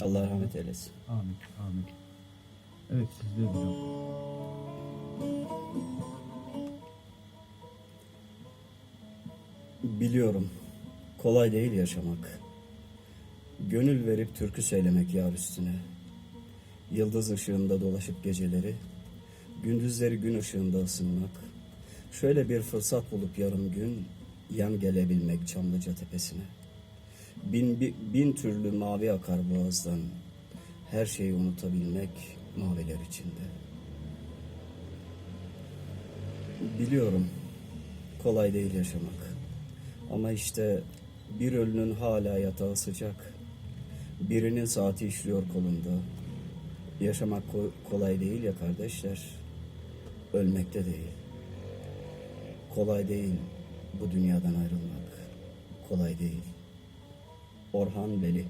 Allah rahmet eylesin. Amin. Amin. Evet sizde hocam. Biliyorum, kolay değil yaşamak. Gönül verip türkü söylemek yar üstüne. Yıldız ışığında dolaşıp geceleri, gündüzleri gün ışığında ısınmak. Şöyle bir fırsat bulup yarım gün yan gelebilmek Çamlıca tepesine. Bin, bi- bin türlü mavi akar boğazdan. Her şeyi unutabilmek maviler içinde. Biliyorum, kolay değil yaşamak. Ama işte bir ölünün hala yatağı sıcak. Birinin saati işliyor kolunda. Yaşamak ko- kolay değil ya kardeşler. Ölmek de değil. Kolay değil bu dünyadan ayrılmak. Kolay değil. Orhan Veli